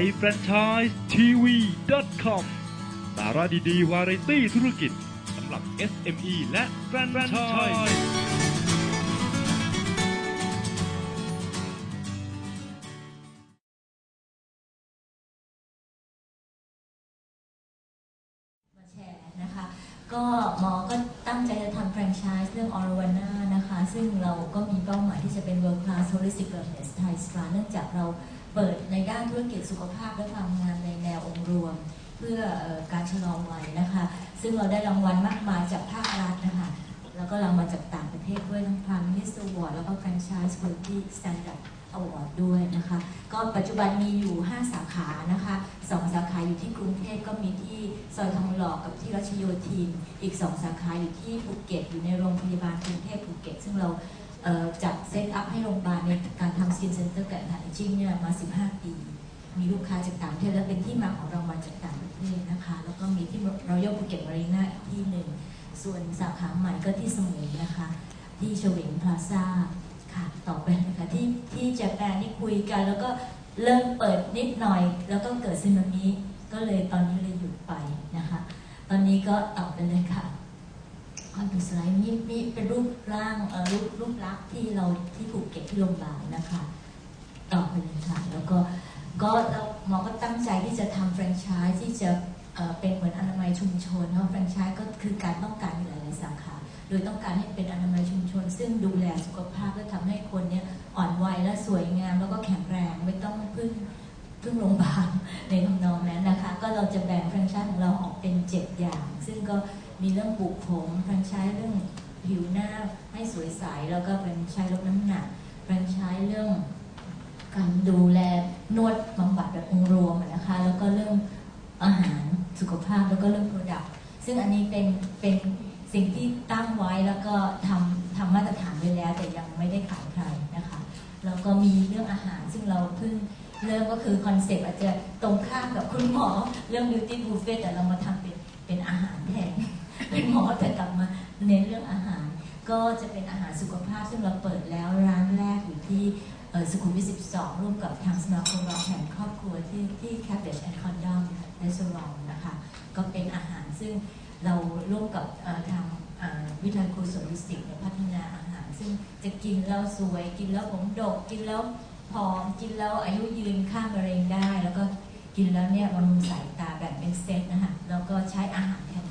ยแฟรนไชส์ทีวี .com สาระดีๆ วาไรตี้ธุรกิจสำหรับ SME และแฟรนไชส์มาแชร์นะคะก็หมอก็ตั้งใจจะทำแฟรนไชส์เรื่องออร์วาน่านะคะ ซึ่งเราก็มีเป้าหมายที่จะเป็น World Class Holistic Wellness Thai Spa เนื่องจากเรา เปิดในด้านธุรกิจสุขภาพและความงามในแนวองค์รวม เพื่ออการชะลอวัยนะคะ ซึ่งเราได้รางวัลมากมายจากภาครัฐนะคะ แล้วก็รางวัลจากต่างประเทศด้วยทั้งพามิสต์อวอร์ดแล้วก็แฟรนไชส์ Quality Standard Award ด้วยนะคะ ก็ปัจจุบันมีอยู่ 5 สาขานะคะ 2 สาขาอยู่ที่กรุงเทพก็มีที่ซอยทองหล่อกับที่รัชโยธิน อีก 2 สาขาอยู่ที่ภูเก็ตอยู่ในโรงพยาบาลกรุงเทพภูเก็ต ซึ่งเรา จัดเซตอัพให้โรงพยาบาลในการทำสกินเซ็นเตอร์กับไฮจิงเนี่ยมา 15 ปี มีลูกค้าจากต่างประเทศและเป็นที่มาของรางวัลจากต่างประเทศนะคะ แล้วก็มีที่เรายกภูเก็ตมารีนาอีกที่หนึ่ง ส่วนสาขาใหม่ก็ที่สมุยนะคะ ที่เฉวงพลาซ่าค่ะ ต่อไปนะคะที่ที่เจแปนนี่คุยกัน แล้วก็เริ่มเปิดนิดหน่อย แล้วก็เกิดซึนามิก็เลยตอนนี้เลยหยุดไปนะคะ ตอนนี้ก็ต่อไปเลยค่ะ ขอดูสไลด์นี้นี่เป็นรูปร่างรูปรูปลักษณ์ที่เราที่ภูกเก็ตที่โรงพยาบาลนะคะต่อไปเลยค่ะแล้วก็ก็เราหมอก็ตั้งใจที่จะทำแฟรนไชส์ที่จะเป็นเหมือนอนามัยชุมชนเพราะแฟรนไชส์ก็คือการต้องการหลายๆสาขาโดยต้องการให้เป็นอนามัยชุมชน ซึ่งดูแลสุขภาพและทำให้คนเนี่ยอ่อนวัยและสวยงาม แล้วก็แข็งแรงไม่ต้องพึ่งพึ่งโรงพยาบาล เป็น7อย่าง ซึ่งก็มีเรื่องปลูกผมแฟรนไชส์เรื่องผิวหน้าให้สวยใสแล้วก็แฟรนไชส์ลดน้ำหนักแฟรนไชส์เรื่องการดูแลนวดบำบัดแบบองค์รวมนะคะ แล้วก็เรื่องอาหารสุขภาพแล้วก็เรื่องโปรดักต์ซึ่งอันนี้เป็นเป็นสิ่งที่ตั้งไว้แล้วก็ทำทำมาตรฐานไว้แล้ว แต่ยังไม่ได้ขายใครนะคะแล้วก็มีเรื่องอาหารซึ่งเราเพิ่งเริ่มก็คือคอนเซปต์อาจจะตรงข้ามกับคุณหมอเรื่อง beauty buffet แต่เรามาทำเป็นเป็นอาหารแทน เป็นหมอแต่กลับมา เน้นเรื่องอาหาร ก็จะเป็นอาหารสุขภาพซึ่งเราเปิดแล้วร้านแรกอยู่ที่สุขุมวิท 12 ร่วมกับทางสมาคมวางแผนครอบครัวที่ที่ Cabbage and Condom Restaurant นะคะก็เป็นอาหารซึ่งเราร่วมกับทางวิทยาลัยครูสวนวิสิตเนี่ยพัฒนาอาหาร ซึ่งจะกินแล้วสวย กินแล้วผมดก กินแล้วผอม กินแล้วอายุยืนข้ามมะเร็งได้ แล้วก็กินแล้วเนี่ยบำรุงสายตาแบบเป็นเซตนะคะแล้วก็ใช้อาหารแทน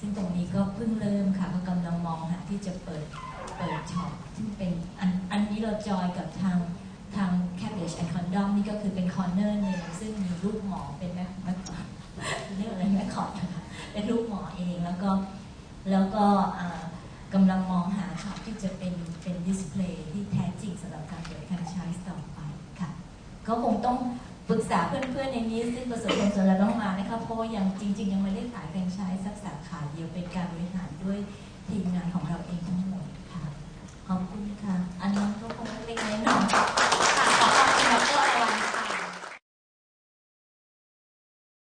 ซึ่งตรงนี้ก็เพิ่งเริ่มค่ะก็กำลังมองหาที่จะเปิดเปิดช็อปซึ่งเป็นอันอันนี้เราจอยกับทางทาง Cabbage and Condom นี่ก็คือเป็นคอร์เนอร์หนึ่งซึ่งมีรูปหมอเป็นแม่แม่เรียกอะไรแม่ขอดนะคะเป็นรูปหมอเองแล้วก็แล้วก็กำลังมองหาช็อปที่จะเป็นเป็นดิสเพลย์ที่แท้จริงสำหรับการเปิดแฟรนไชส์ต่อไปค่ะ ก็คงต้องปรึกษาเพื่อนๆในนี้ซึ่งประสบความสำเร็จแล้วต้องมานะคะเพราะว่ายังจริง ๆ ยังไม่ได้ขายแฟรนไชส์